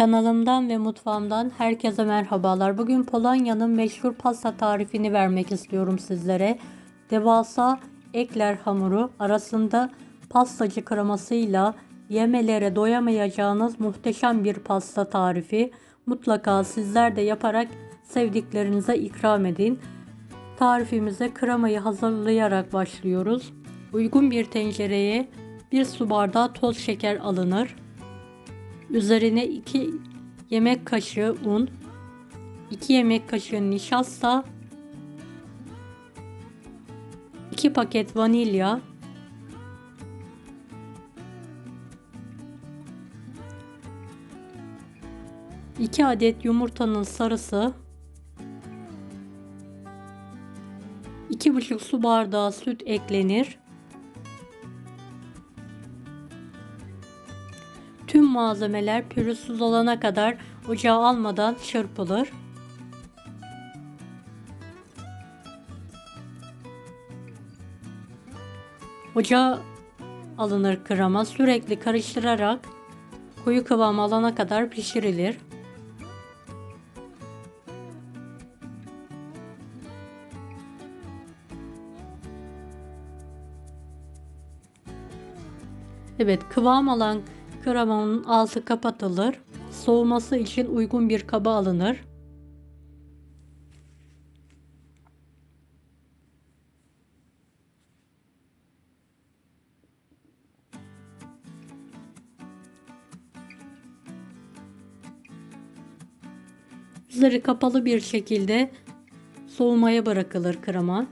Kanalımdan ve mutfağımdan herkese merhabalar. Bugün Polonya'nın meşhur pasta tarifini vermek istiyorum sizlere. Devasa ekler hamuru arasında pastacı kremasıyla yemelere doyamayacağınız muhteşem bir pasta tarifi. Mutlaka sizler de yaparak sevdiklerinize ikram edin. Tarifimize kremayı hazırlayarak başlıyoruz. Uygun bir tencereye bir su bardağı toz şeker alınır. Üzerine 2 yemek kaşığı un, 2 yemek kaşığı nişasta, 2 paket vanilya, iki adet yumurtanın sarısı, iki buçuk su bardağı süt eklenir. Tüm malzemeler pürüzsüz olana kadar ocağa almadan çırpılır. Ocağa alınır krema sürekli karıştırarak koyu kıvam alana kadar pişirilir. Evet kıvam alan kremanın altı kapatılır. Soğuması için uygun bir kaba alınır. Üzeri kapalı bir şekilde soğumaya bırakılır krema.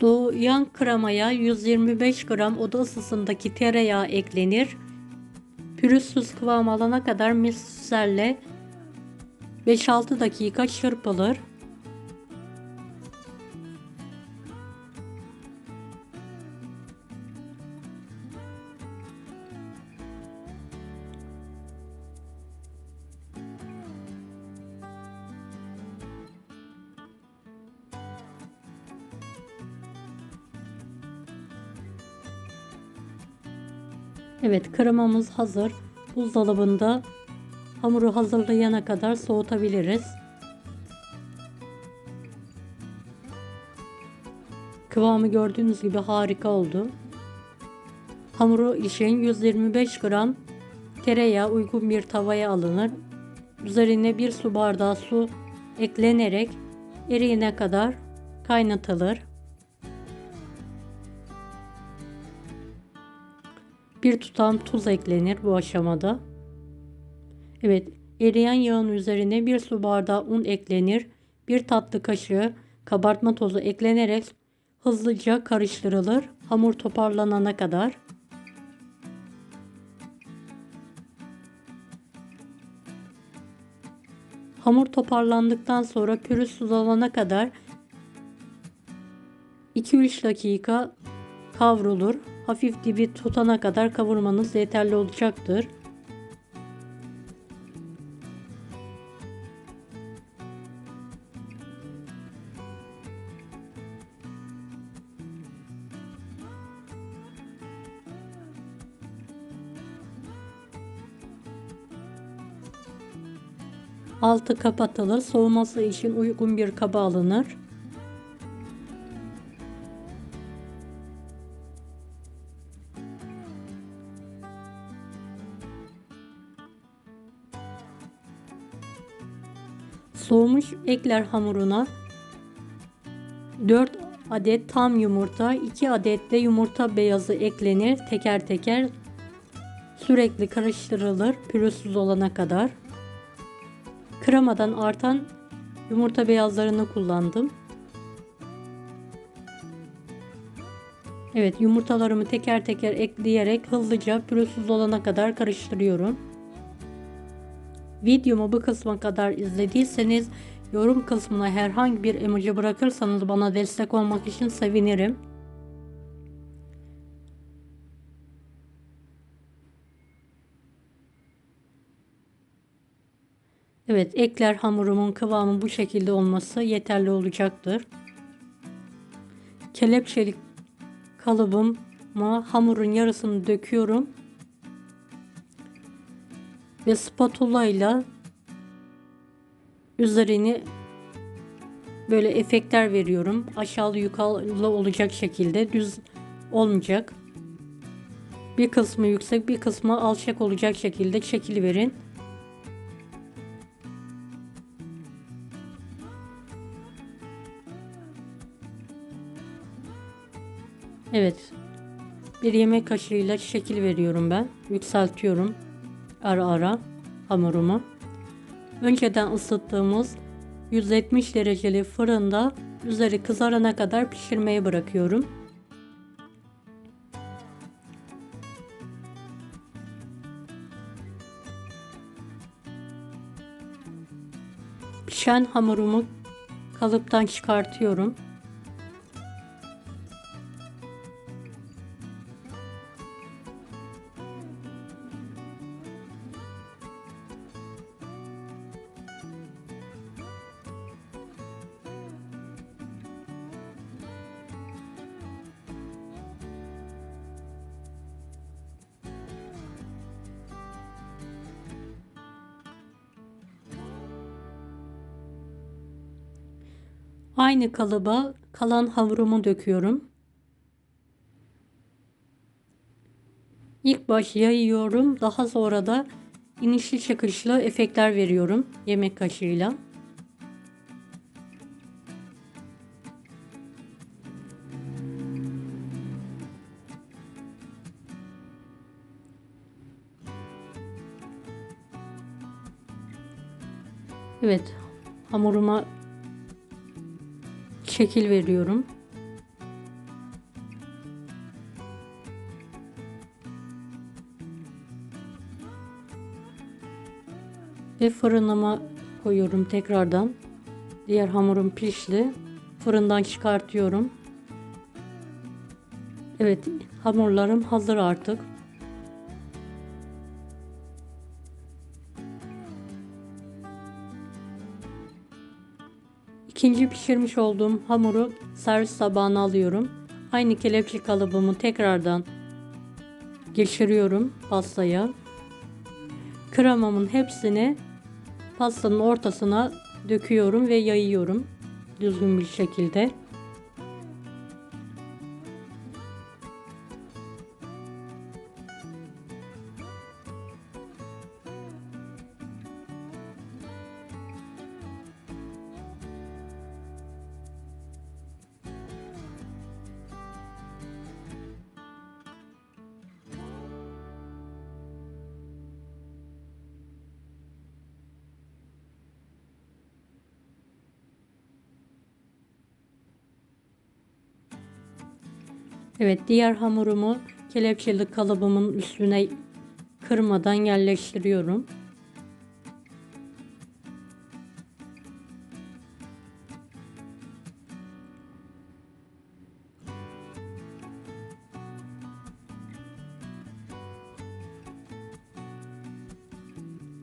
Soğuyan kremaya 125 gram oda ısısındaki tereyağı eklenir. Pürüzsüz kıvam alana kadar mikserle 5-6 dakika çırpılır. Evet kremamız hazır. Buzdolabında hamuru hazırlayana kadar soğutabiliriz. Kıvamı gördüğünüz gibi harika oldu. Hamuru için 125 gram tereyağı uygun bir tavaya alınır. Üzerine bir su bardağı su eklenerek eriyene kadar kaynatılır. Bir tutam tuz eklenir bu aşamada. Evet, eriyen yağın üzerine bir su bardağı un eklenir. Bir tatlı kaşığı kabartma tozu eklenerek hızlıca karıştırılır. Hamur toparlanana kadar. Hamur toparlandıktan sonra pürüzsüz olana kadar 2-3 dakika kavrulur. Hafif dibi tutana kadar kavurmanız yeterli olacaktır. Altı kapatılır. Soğuması için uygun bir kaba alınır. Soğumuş ekler hamuruna 4 adet tam yumurta, 2 adet de yumurta beyazı eklenir teker teker. Sürekli karıştırılır pürüzsüz olana kadar. Kremadan artan yumurta beyazlarını kullandım. Evet yumurtalarımı teker teker ekleyerek hızlıca pürüzsüz olana kadar karıştırıyorum. Videomu bu kısma kadar izlediyseniz yorum kısmına herhangi bir emoji bırakırsanız bana destek olmak için sevinirim. Evet ekler hamurumun kıvamı bu şekilde olması yeterli olacaktır. Kelepçelik kalıbıma hamurun yarısını döküyorum. Ve spatula ile üzerini böyle efektler veriyorum. Aşağılı yukarılı olacak şekilde düz olmayacak. Bir kısmı yüksek bir kısmı alçak olacak şekilde şekil verin. Evet. Bir yemek kaşığıyla şekil veriyorum ben. Yükseltiyorum. Ara ara hamurumu. Önceden ısıttığımız 170 dereceli fırında üzeri kızarana kadar pişirmeye bırakıyorum. Pişen hamurumu kalıptan çıkartıyorum. Aynı kalıba kalan hamurumu döküyorum. İlk baş yayıyorum. Daha sonra da inişli çıkışlı efektler veriyorum yemek kaşığıyla. Evet, hamuruma şekil veriyorum. Ve fırınıma koyuyorum tekrardan. Diğer hamurum pişti. Fırından çıkartıyorum. Evet hamurlarım hazır artık. İkinci pişirmiş olduğum hamuru servis tabağına alıyorum. Aynı kelepçe kalıbımı tekrardan geçiriyorum pastaya. Kremamın hepsini pastanın ortasına döküyorum ve yayıyorum düzgün bir şekilde. Evet diğer hamurumu kelepçeli kalıbımın üstüne kırmadan yerleştiriyorum.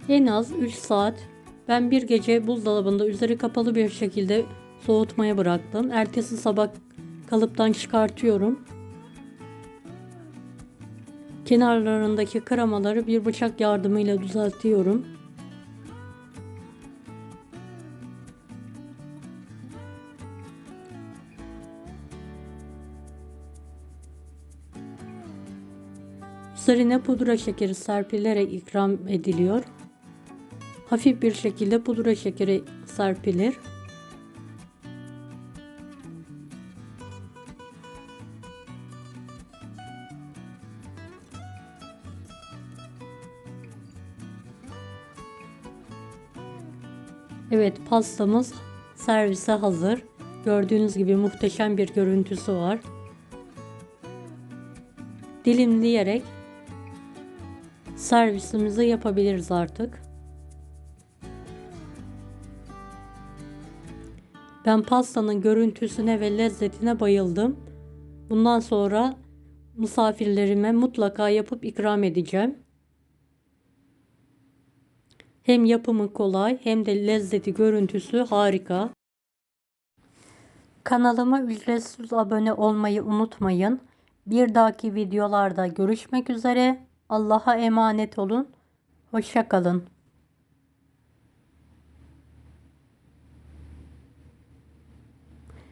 En az 3 saat ben bir gece buzdolabında üzeri kapalı bir şekilde soğutmaya bıraktım. Ertesi sabah kalıptan çıkartıyorum. Kenarlarındaki kremaları bir bıçak yardımıyla düzeltiyorum. Üzerine pudra şekeri serpilerek ikram ediliyor. Hafif bir şekilde pudra şekeri serpilir. Evet pastamız servise hazır. Gördüğünüz gibi muhteşem bir görüntüsü var. Dilimleyerek servisimizi yapabiliriz artık. Ben pastanın görüntüsüne ve lezzetine bayıldım. Bundan sonra misafirlerime mutlaka yapıp ikram edeceğim. Hem yapımı kolay hem de lezzeti görüntüsü harika. Kanalıma ücretsiz abone olmayı unutmayın. Bir dahaki videolarda görüşmek üzere. Allah'a emanet olun. Hoşçakalın.